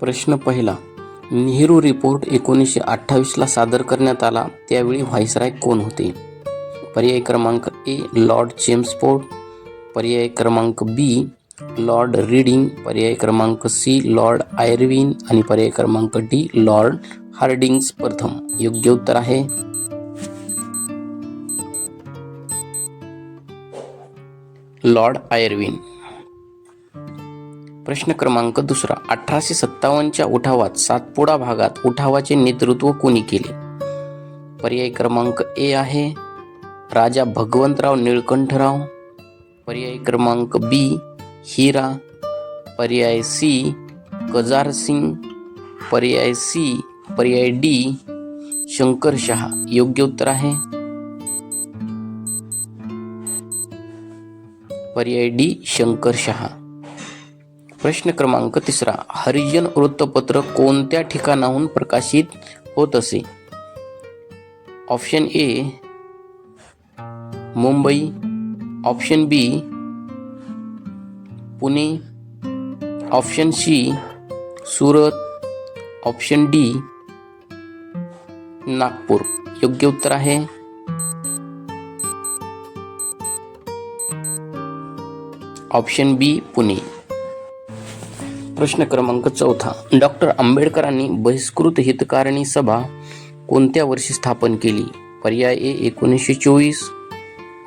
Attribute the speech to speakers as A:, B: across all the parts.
A: प्रश्न पहिला नेहरू रिपोर्ट एकोणीसशे अठ्ठावीसला सादर करण्यात आला त्यावेळी व्हाईसराय कोण होते? पर्याय क्रमांक ए लॉर्ड चेम्सफोर्ड पर्याय क्रमांक बी लॉर्ड रीडिंग. पर्याय क्रमांक सी लॉर्ड आयर्विन. आणि पर्याय क्रमांक डी लॉर्ड हार्डिंग्स प्रथम. योग्य उत्तर आहे. Lord Irwin. प्रश्न क्रमांक दुसरा. अठराशे सत्तावन्नच्या उठावात सातपुडा भागात उठावाचे नेतृत्व कोणी केले? पर्याय क्रमांक ए आहे राजा भगवंतराव निळकंठराव. पर्याय क्रमांक बी हिरा. पर्याय सी गजार सिंग. पर्याय सी पर्याय डी शंकर शहा. योग्य उत्तर आहे. पर्याय डी शंकर शहा. प्रश्न क्रमांक तिसरा. हरिजन वृत्तपत्र कोणत्या ठिकाणाहून प्रकाशित होत असे? Option A, Mumbai. Option B, Pune. Option C, Surat. Option D, Nagpur. योग्य उत्तर आहे. Option B, Pune. प्रश्न क्रमांक चौथा. डॉक्टर आंबेडकरांनी बहिष्कृत हितकारिणी सभा कोणत्या वर्षी स्थापन केली? पर्याय ए एकोणीसशे चोवीस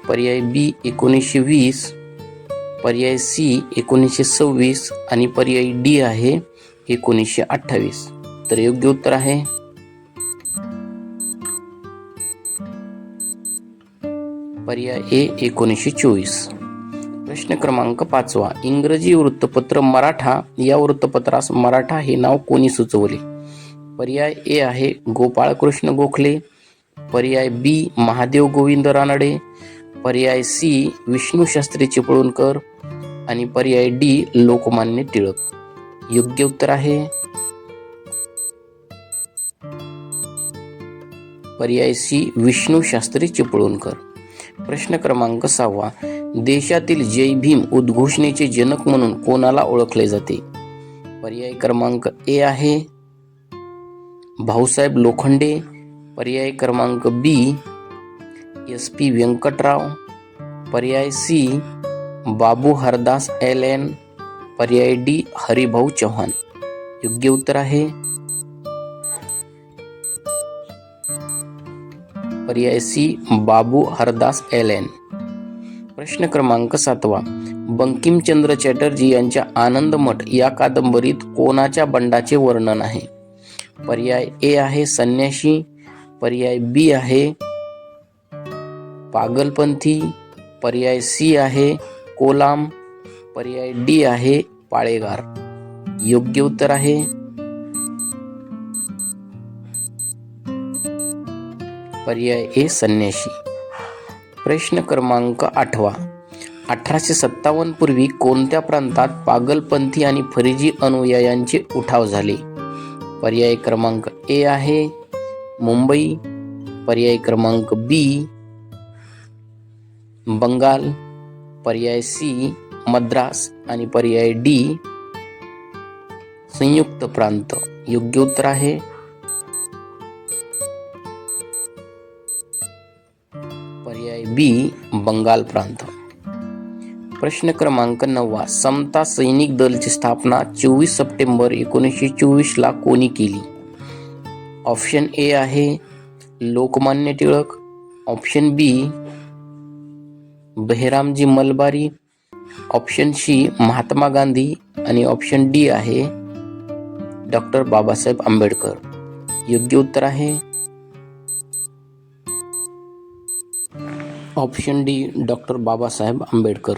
A: पर्याय बी एकोणीसशे वीस पर्याय सी एकोणीसशे सव्वीस आणि पर्याय डी आहे एकोणीसशे अठ्ठावीस. तर योग्य उत्तर आहे. पर्याय ए एकोणीसशे चोवीस. प्रश्न क्रमांक पाचवा. इंग्रजी वृत्तपत्र मराठा. या वृत्तपत्रास मराठा हे नाव कोणी सुचवले? पर्याय ए आहे गोपाळकृष्ण गोखले. पर्याय बी महादेव गोविंद रानडे. पर्याय सी विष्णू शास्त्री चिपळूणकर. आणि पर्याय डी लोकमान्य टिळक. योग्य उत्तर आहे? पर्याय सी विष्णू शास्त्री चिपळूणकर. प्रश्न क्रमांक सहावा. देशातील जय भीम उद्घोषणेचे जनक म्हणून कोणाला ओळखले जाते? पर्याय क्रमांक ए आहे भाऊसाहेब लोखंडे. पर्याय क्रमांक बी एस पी व्यंकटराव. पर्याय C Babu Hardas L N. पर्याय डी हरिभाऊ चव्हाण. योग्य उत्तर आहे. पर्याय C Babu Hardas L N. प्रश्न क्रमांक सातवा. बंकिमचंद्र चॅटर्जी यांच्या आनंद मठ या कादंबरीत कोणाच्या बंडाचे वर्णन आहे? पर्याय ए आहे संन्याशी पर्याय बी आहे पागलपंथी पर्याय सी आहे कोलाम पर्याय डी आहे पाळेगार योग्य उत्तर आहे? पर्याय ए संन्याशी. प्रश्न क्रमांक आठवा. अठराशे सत्तावन्न पूर्वी कोणत्या प्रांतात पागलपंथी आणि फरिजी अनुयायांचे उठाव झाले? पर्याय क्रमांक ए आहे मुंबई. पर्याय क्रमांक बी बंगाल. पर्याय सी मद्रास आणि पर्याय डी संयुक्त प्रांत. योग्य उत्तर आहे बी बंगाल प्रांत. प्रश्न क्रमांक नववा. समता सैनिक दलची स्थापना चोवीस सप्टेंबर एकोणीसशे चोवीसला कोणी केली? ऑप्शन ए आहे Lokmanya Tilak. Option B Behramji Malabari. Option C Mahatma Gandhi. आणि ऑप्शन डी आहे डॉक्टर बाबासाहेब आंबेडकर. योग्य उत्तर आहे option D doctor Babasaheb Ambedkar.